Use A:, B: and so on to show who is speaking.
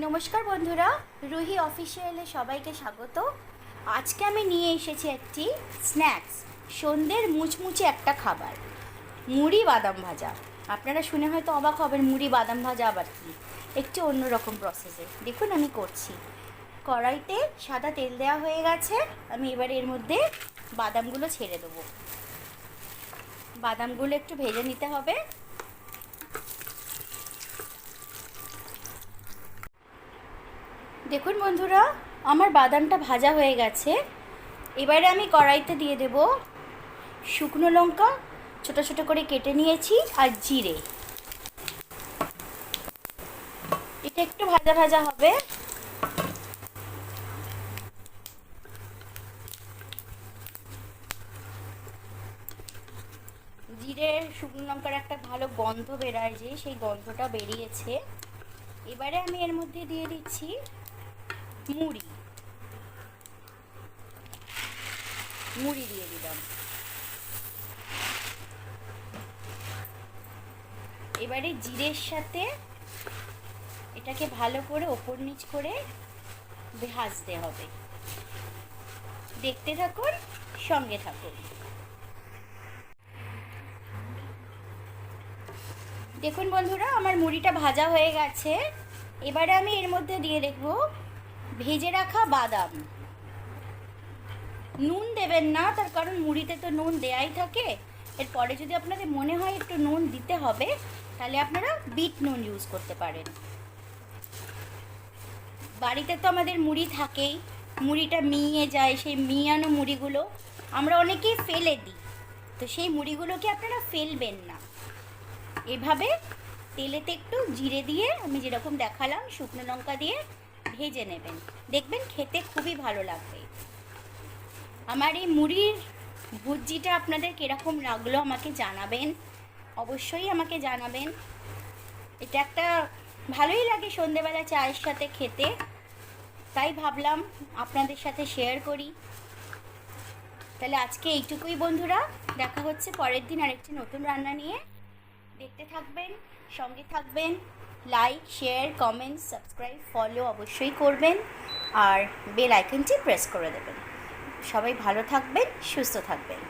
A: নমস্কার বন্ধুরা, রুহি অফিসিয়ালে সবাইকে স্বাগত। আজকে আমি নিয়ে এসেছি একটি স্ন্যাক্স, সন্ধ্যের মুচমুচে একটা খাবার, মুড়ি বাদাম ভাজা। আপনারা শুনে হয়তো অবাক হবেন, মুড়ি বাদাম ভাজা আবার কি? একটু অন্যরকম প্রসেসে দেখুন আমি করছি। কড়াইতে সাদা তেল দেওয়া হয়ে গেছে, আমি এবার এর মধ্যে বাদামগুলো ছেড়ে দেবো। বাদামগুলো একটু ভেজে নিতে হবে। দেখুন বন্ধুরা, আমার বাদামটা ভাজা হয়ে গেছে। এবারে আমি কড়াইতে দিয়ে দেব শুকনো লঙ্কা, ছোট ছোট করে কেটে নিয়েছি, আর জিরে। এটা একটু ভাজা ভাজা হবে। জিরে, শুকনো লঙ্কার একটা ভালো গন্ধ বেরায় যে, সেই গন্ধটা বেরিয়েছে। এবারে আমি এর মধ্যে দিয়ে দিচ্ছি মুড়ি। মুড়ি দিয়ে দিলাম। এবারে জিরের সাথে এটাকে ভালো করে ওপর নিচ করে ভাজতে হবে। দেখতে থাকুন, সঙ্গে থাকুন। দেখুন বন্ধুরা, আমার মুড়িটা ভাজা হয়ে গেছে। এবারে আমি এর মধ্যে দিয়ে দেখব ভেজে রাখা বাদাম। নুন দেবেন না, তার কারণ মুড়িতে তো নুন দেয়াই থাকে। এরপরে যদি আপনাদের মনে হয় একটু নুন দিতে হবে, তাহলে আপনারা বিট নুন ইউজ করতে পারেন। বাড়িতে তো আমাদের মুড়ি থাকেই। মুড়িটা মিয়ে যায়, সেই মিয়ানো মুড়িগুলো আমরা অনেকেই ফেলে দিই। তো সেই মুড়িগুলোকে আপনারা ফেলবেন না। এভাবে তেলেতে একটু জিরে দিয়ে আমি যেরকম দেখালাম, শুকনো লঙ্কা দিয়ে ভেজে নেবেন। দেখবেন খেতে খুবই ভালো লাগবে। আমার এই মুড়ির ভুজিটা আপনাদের কীরকম লাগল আমাকে জানাবেন। অবশ্যই আমাকে জানাবেন। এটা একটা ভালোই লাগে সন্ধেবেলা চায়ের সাথে খেতে। তাই ভাবলাম আপনাদের সাথে শেয়ার করি। তাহলে আজকে এইটুকুই বন্ধুরা। দেখা হচ্ছে পরের দিন আরেকটি নতুন রান্না নিয়ে। দেখতে থাকবেন, সঙ্গে থাকবেন। Like share comment subscribe follow অবশ্যই করবেন। আর বেল আইকনটি প্রেস করে দেবেন। সবাই ভালো থাকবেন, সুস্থ থাকবেন।